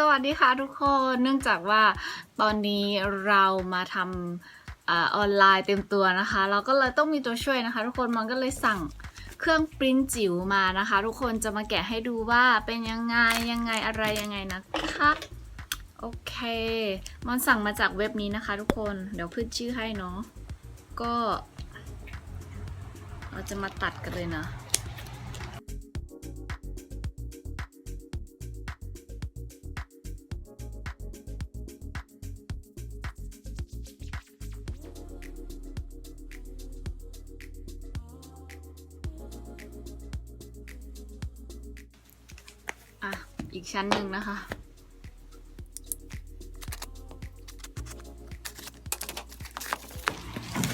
สวัสดีค่ะทุกคนเนื่องจากว่าตอนนี้เรามาทำอออนไลน์เต็มตัวนะคะ เราก็เลยต้องมีตัวช่วยนะคะ ทุกคนมันก็เลยสั่งเครื่องปริ้นจิ๋วมานะคะ ทุกคนจะมาแกะให้ดูว่าเป็นยังไงยังไงอะไรยังไงนะคะโอเค มันสั่งมาจากเว็บนี้นะคะ ทุกคนเดี๋ยวขึ้นชื่อให้เนาะก็ เราจะมาตัดกันเลยนะ อีกชั้นหนึ่งนะคะ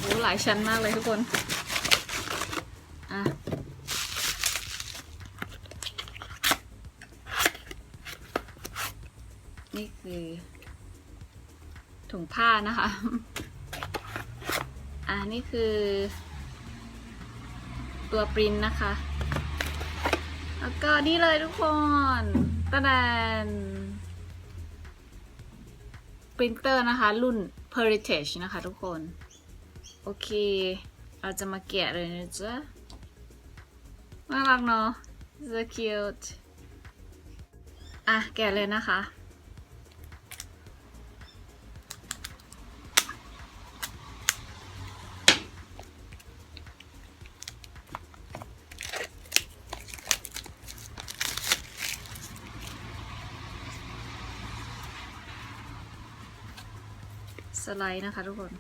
โอ้หลายชั้นมากเลยทุกคน อะนี่คือถุงผ้านะคะ อะนี่คือ ตัวปริ้นนะคะ แล้วก็นี่เลยทุกคน ตะแดนปรินเตอร์นะคะ รุ่น Peritage นะคะทุกคน โอเค เราจะมาแกะเลยนะจ๊ะน่ารักเนาะ so cute อะ แกะเลยนะคะ สไลด์นะคะทุกคน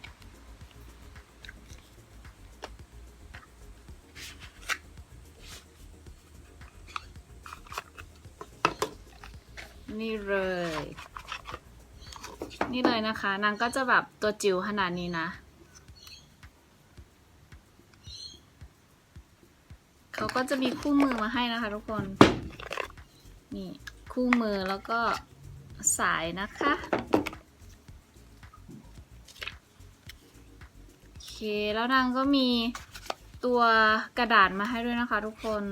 นี่เลย นี่เลยนะคะ นางก็จะแบบตัวจิ๋วขนาดนี้นะ เขาก็จะมีคู่มือมาให้นะคะทุกคน นี่ คู่มือแล้วก็สายนะคะ แล้วนางก็มีตัวกระดาษมาให้ด้วยนะคะทุกคน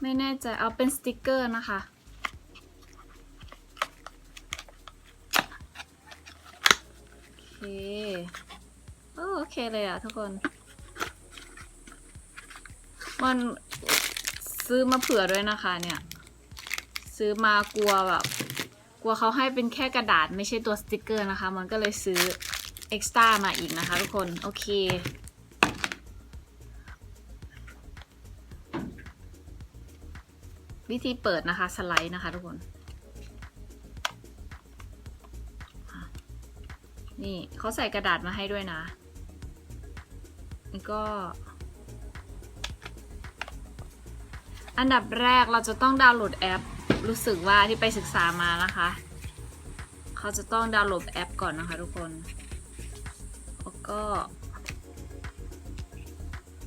ไม่แน่ใจเอาเป็นสติกเกอร์นะคะ โอเคโอ้โอเคเลยอะทุกคนมันซื้อมาเผื่อด้วยนะคะเนี่ย ซื้อมากลัวแบบ กลัวเขาให้เป็นแค่กระดาษไม่ใช่ตัวสติกเกอร์นะคะ มันก็เลยซื้อ เอ็กซ์ต้ามาอีกนะคะทุกคน โอเค วิธีเปิดนะคะ สไลด์นะคะทุกคน นี่เขาใส่กระดาษมาให้ด้วยนะนี่ก็ อันดับแรกเราจะต้องดาวน์โหลดแอป รู้สึกว่าที่ไปศึกษามานะคะ เขาจะต้องดาวน์โหลดแอปก่อนนะคะทุกคน ก็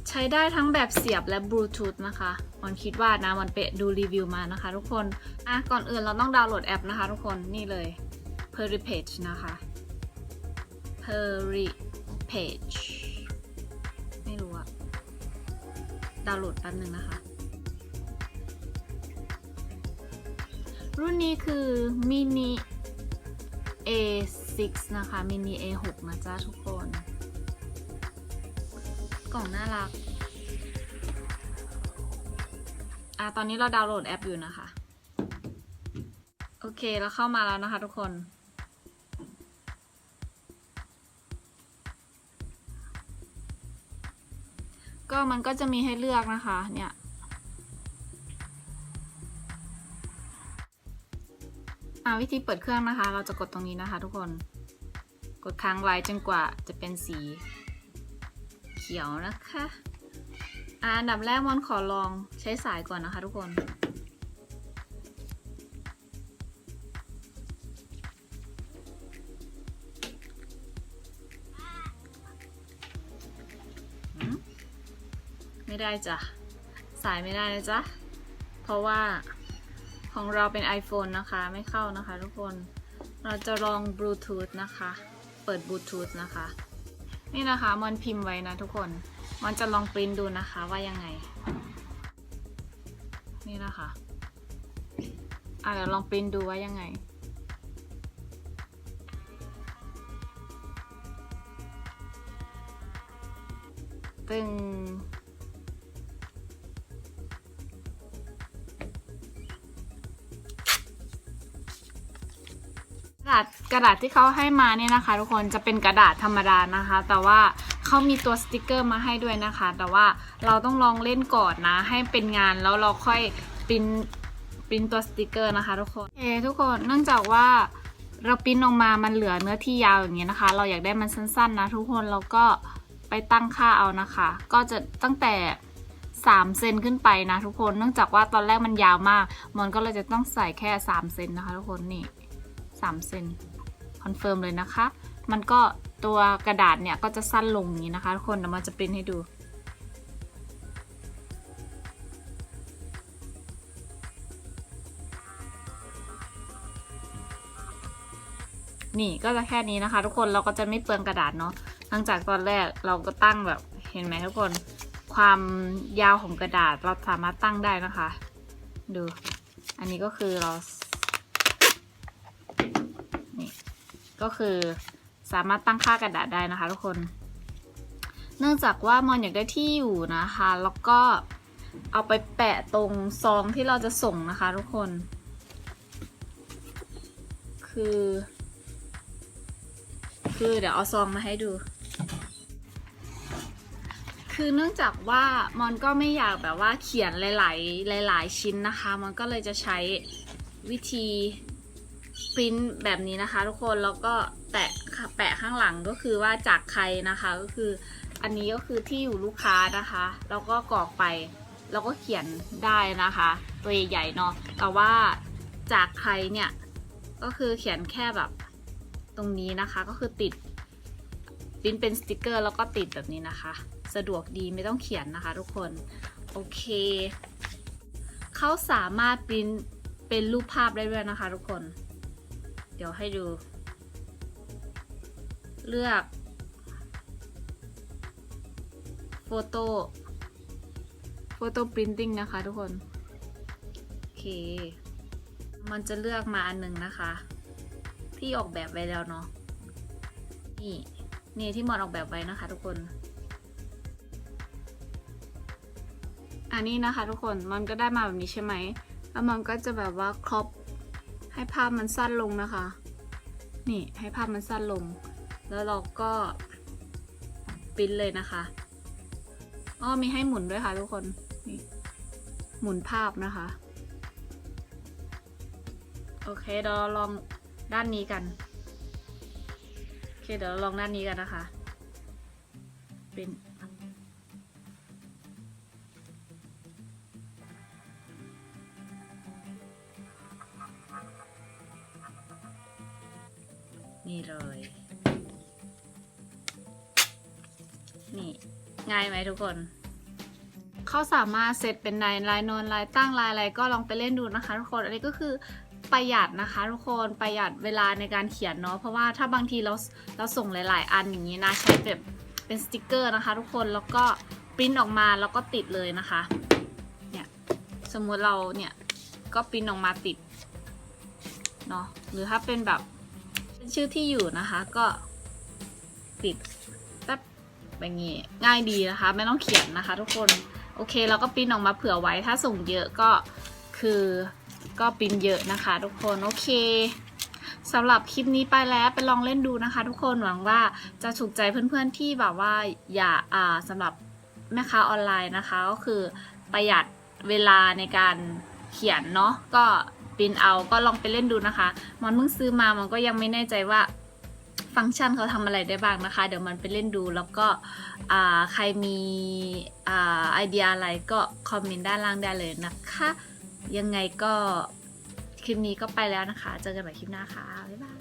ใช้ได้ทั้งแบบเสียบและบลูทูธนะคะมันคิดว่านะมันไปดูรีวิวมานะคะ ทุกคนอะก่อนอื่นเราต้องดาวน์โหลดแอปนะคะ ทุกคนนี่เลย p e r i Page นะคะ p e r i Page ไม่รู้อะดาวน์โหลดแป๊บนึงนะคะรุ่นนี้คือ mini A6 นะคะ mini A6 นะจ๊ะทุกคน กล่องน่ารัก อะตอนนี้เราดาวน์โหลดแอปอยู่นะคะ โอเคแล้วเข้ามาแล้วนะคะทุกคน ก็มันก็จะมีให้เลือกนะคะ เนี่ยอ่าวิธีเปิดเครื่องนะคะ เราจะกดตรงนี้นะคะทุกคน กดค้างไว้จนกว่าจะเป็นสี ขียวนะคะอันดับแรกมอนขอลองใช้สายก่อนนะคะทุกคน ไม่ได้จ้ะ สายไม่ได้นะจ๊ะ เพราะว่าของเราเป็น iPhone นะคะ ไม่เข้านะคะทุกคน เราจะลองบลูทูธนะคะ เปิดบลูทูธนะคะ นี่นะคะมันพิมพ์ไว้นะทุกคนมันจะลองปริ้นดูนะคะว่ายังไง นี่นะคะอะเดี๋ยวลองปริ้นดูว่ายังไงตึง ระดาษกระดาษที่เขาให้มาเนี่ยนะคะ ทุกคนจะเป็นกระดาษธรรมดานะคะ แต่ว่าเขามีตัวสติกเกอร์มาให้ด้วยนะคะ แต่ว่าเราต้องลองเล่นก่อนนะ ให้เป็นงานแล้วเราค่อยปริ้นปริ้นตัวสติกเกอร์นะคะ ทุกคนโอเคทุกคนเนื่องจากว่าเราปริ้นออกมามันเหลือเนื้อที่ยาวอย่างเงี้ยนะคะ เราอยากได้มันสั้นๆนะทุกคนเราก็ไปตั้งค่าเอานะคะ ก็จะตั้งแต่3เซนขึ้นไปนะทุกคน เนื่องจากว่าตอนแรกมันยาวมาก มันก็เลยจะต้องใส่แค่ 3 เซนนะคะ ทุกคนนี่ 3 เซนคอนเฟิร์มเลยนะคะ มันก็ตัวกระดาษเนี่ยก็จะสั้นลงอย่างนี้นะคะทุกคนเดี๋ยวมันจะปริ้นให้ดู นี่ก็จะแค่นี้นะคะ ทุกคนเราก็จะไม่เปลืองกระดาษเนาะหลังจากตอนแรกเราก็ตั้งแบบเห็นไหมทุกคน ความยาวของกระดาษเราสามารถตั้งได้นะคะ ดู อันนี้ก็คือเรา นี่ ก็คือสามารถตั้งค่ากระดาษได้นะคะทุกคน เนื่องจากว่ามอนอยากได้ที่อยู่นะคะ แล้วก็เอาไปแปะตรงซองที่เราจะส่งนะคะทุกคน คือ คือเดี๋ยวเอาซองมาให้ดู คือเนื่องจากว่ามอนก็ไม่อยากแบบว่าเขียนหลาย ๆ หลาย ๆ ชิ้นนะคะ มันก็เลยจะใช้วิธี ปริ้นแบบนี้นะคะ ทุกคนแล้วก็แปะแปะข้างหลังก็คือว่าจากใครนะคะก็คืออันนี้ก็คือที่อยู่ลูกค้านะคะแล้วก็กรอกไปแล้วก็เขียนได้นะคะ ตัวใหญ่ๆเนาะแต่ว่าจากใครเนี่ยก็คือเขียนแค่แบบตรงนี้นะคะก็คือติดปริ้นเป็นสติกเกอร์แล้วก็ติดแบบนี้นะคะ สะดวกดีไม่ต้องเขียนนะคะ ทุกคนโอเคเขาสามารถปริ้นเป็นรูปภาพได้ด้วยนะคะ ทุกคน เดี๋ยวให้ดู เลือกโฟโต้โฟโต้ปรินติ้งนะคะทุกคน โอเค มันจะเลือกมาอันหนึ่งนะคะ ที่ออกแบบไว้แล้วเนาะนี่นี่ที่มอนออกแบบไว้นะคะทุกคน อันนี้นะคะทุกคนมันก็ได้มาแบบนี้ใช่ไหม แล้วมันก็จะแบบว่าครอป ให้ภาพมันสั้นลงนะคะ นี่ให้ภาพมันสั้นลง แล้วเราก็ปิ้นเลยนะคะอ้อมีให้หมุนด้วยค่ะทุกคนนี่หมุนภาพนะคะ โอเคเดี๋ยวลองด้านนี้กันโอเคเดี๋ยวเราลองด้านนี้กันนะคะ เป็น นี่เลย นี่ ง่ายไหมทุกคน เขาสามารถเซตเป็นลายลายนอนลายตั้งลายอะไรก็ลองไปเล่นดูนะคะทุกคน อันนี้ก็คือประหยัดนะคะทุกคนประหยัดเวลาในการเขียนเนาะเพราะว่าถ้าบางทีเราเราส่งหลาย ๆ อันอย่างนี้นะใช้แบบเป็นสติกเกอร์นะคะ ทุกคนแล้วก็ปริ้นออกมาแล้วก็ติดเลยนะคะเนี่ยสมมุติเราเนี่ยก็ปริ้นออกมาติดเนาะหรือถ้าเป็นแบบ เป็นชื่อที่อยู่นะคะ ก็ติดแป๊บแบบนี้ง่ายดีนะคะ ไม่ต้องเขียนนะคะ ทุกคนโอเคเราก็ปริ้นออกมาเผื่อไว้ถ้าส่งเยอะก็คือก็ปริ้นเยอะนะคะ ทุกคนโอเคสำหรับคลิปนี้ไปแล้วไปลองเล่นดูนะคะ ทุกคนหวังว่าจะถูกใจเพื่อนๆที่แบบว่าอย่าอ่าสำหรับแม่ค้าออนไลน์นะคะ ก็คือประหยัดเวลาในการเขียนเนาะก็ รินเอาก็ลองไปเล่นดูนะคะมันเพิ่งซื้อมามันก็ยังไม่แน่ใจว่าฟังก์ชันเขาทำอะไรได้บ้างนะคะ เดี๋ยวมันไปเล่นดูแล้วก็ใครมีอไอเดียอะไรก็คอมเมนต์ด้านล่างได้เลยนะคะ ยังไงก็คลิปนี้ก็ไปแล้วนะคะ เจอกันใหม่คลิปหน้าค่ะ บ๊ายบาย